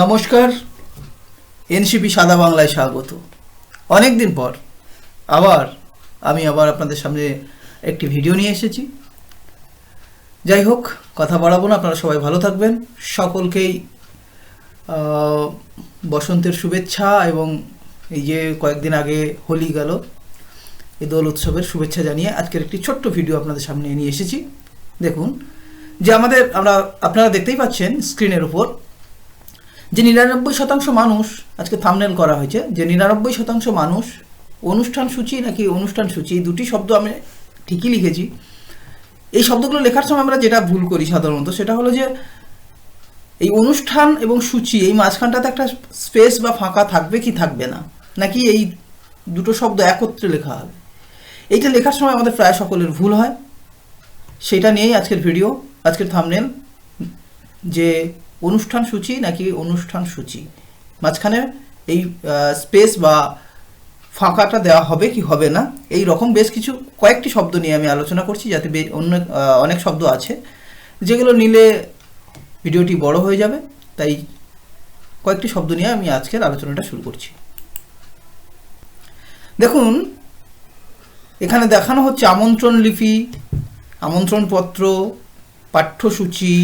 নমস্কার, এনসিপি সাদা বাংলায় স্বাগত। অনেক দিন পর, আবার আমি আবার আপনাদের সামনে একটি ভিডিও নিয়ে এসেছি। যাই হোক, কথা বাড়াবো না, আপনারা সবাই ভালো থাকবেন। সকলকেই বসন্তের শুভেচ্ছা এবং এই যে কয়েকদিন আগে হোলি গেল এই দোল উৎসবের শুভেচ্ছা জানিয়ে আজকের একটি ছোট্ট ভিডিও আপনাদের সামনে নিয়ে এসেছি। দেখুন, যে আমাদের, আমরা, আপনারা দেখতেই পাচ্ছেন স্ক্রিনের উপর যে নিরানব্বই শতাংশ মানুষ, আজকে থামনেল করা হয়েছে, যে নিরানব্বই শতাংশ মানুষ অনুষ্ঠান সূচি নাকি অনুষ্ঠান সূচি, দুটি শব্দ আমি ঠিকই লিখেছি। এই শব্দগুলো লেখার সময় আমরা যেটা ভুল করি সাধারণত, সেটা হলো যে এই অনুষ্ঠান এবং সূচি, এই মাঝখানটাতে একটা স্পেস বা ফাঁকা থাকবে কি থাকবে না? নাকি এই দুটো শব্দ একত্রে লেখা হবে? এইটা লেখার সময় আমাদের প্রায় সকলের ভুল হয়। সেটা নিয়েই আজকের ভিডিও আজকের থামনেল যে অনুষ্ঠান সূচি নাকি অনুষ্ঠান সূচি মাঝখানে এই স্পেস বা ফাঁকাটা দেওয়া হবে কি হবে না? এই রকম বেশ কিছু, কয়েকটি শব্দ নিয়ে আমি আলোচনা করছি যাতে অন্য অনেক শব্দ আছে। যেগুলো নিলে ভিডিওটি বড় হয়ে যাবে, তাই কয়েকটি শব্দ নিয়ে আমি আজকের আলোচনাটা শুরু করছি। দেখুন, এখানে দেখানো হচ্ছে আমন্ত্রণ লিপি, আমন্ত্রণপত্র, পাঠ্যসূচি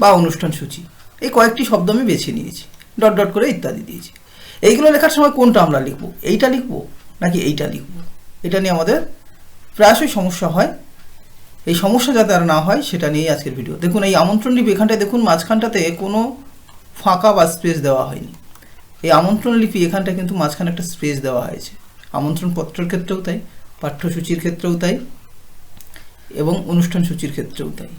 বা অনুষ্ঠান সূচি। এই কয়েকটি শব্দ আমি বেছে নিয়েছি, ডট ডট করে ইত্যাদি দিয়েছি। এইগুলো লেখার সময় কোনটা আমরা লিখব? এইটা লিখব নাকি এইটা লিখব? এটা নিয়ে আমাদের প্রায়শই সমস্যা হয়। এই সমস্যা যাতে আর না হয়, সেটা নিয়েই আজকের ভিডিও দেখুন, এই আমন্ত্রণ লিপি এখানটায় দেখুন, মাঝখানটাতে কোনো ফাঁকা বা স্পেস দেওয়া হয়নি। এই আমন্ত্রণ লিপি এখানটা কিন্তু মাঝখানে একটা স্পেস দেওয়া হয়েছে। আমন্ত্রণ পত্রের ক্ষেত্রেও তাই, পাঠ্যসূচির ক্ষেত্রেও তাই, এবং অনুষ্ঠান সূচির ক্ষেত্রেও তাই।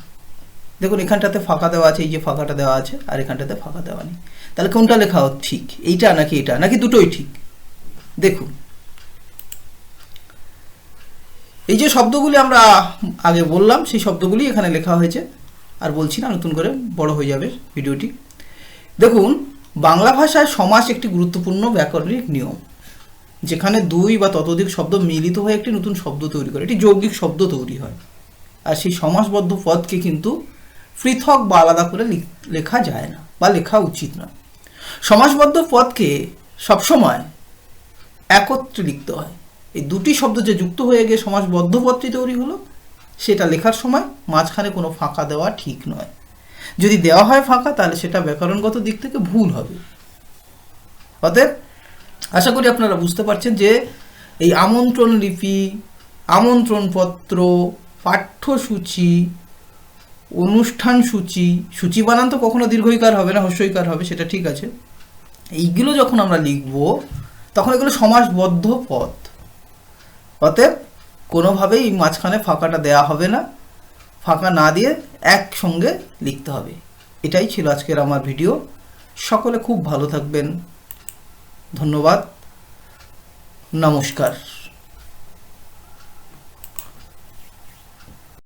দেখুন, এখানটাতে ফাঁকা দেওয়া আছে, এই যে ফাঁকাটা দেওয়া আছে, আর এখানটাতে ফাঁকা দেওয়া নেই। তাহলে কোনটা লেখা ঠিক? এইটা নাকি এটা? নাকি দুটোই ঠিক? দেখুন। এই যে শব্দগুলি আমরা আগে বললাম, সেই শব্দগুলি এখানে লেখা হয়েছে, আর বলছি না, নতুন করে বড় হয়ে যাবে ভিডিওটি। দেখুন, বাংলা ভাষায় সমাস একটি গুরুত্বপূর্ণ ব্যাকরণিক নিয়ম, যেখানে দুই বা ততোধিক শব্দ মিলিত হয়ে একটি নতুন শব্দ তৈরি করে। একটি যৌগিক শব্দ তৈরি হয়। আর সেই সমাসবদ্ধ পদকে কিন্তু পৃথক বা আলাদা করে লিখ- যায় না বা লেখা উচিত নয়। সমাসবদ্ধ পদকে সবসময় একত্রে লিখতে হয়। এই দুটি শব্দ যে যুক্ত হয়ে গিয়ে সমাসবদ্ধ পদটি তৈরি হলো, সেটা লেখার সময় মাঝখানে কোনো ফাঁকা দেওয়া ঠিক নয়। যদি দেওয়া হয় ফাঁকা, তাহলে সেটা ব্যাকরণগত দিক থেকে ভুল হবে। অতএব আশা করি আপনারা বুঝতে পারছেন যে এই আমন্ত্রণ লিপি আমন্ত্রণপত্র পাঠ্যসূচি অনুষ্ঠান সূচি সূচি বানান তো কখনো দীর্ঘইকার হবে না হস্যইকার হবে, সেটা ঠিক আছে। এইগুলো যখন আমরা লিখব, তখন এগুলো সমাসবদ্ধ পদ অতএব কোনোভাবেই মাঝখানে ফাঁকাটা দেয়া হবে না। ফাঁকা না দিয়ে একসঙ্গে লিখতে হবে। এটাই ছিল আজকের আমার ভিডিও। সকলে খুব ভালো থাকবেন। ধন্যবাদ। নমস্কার।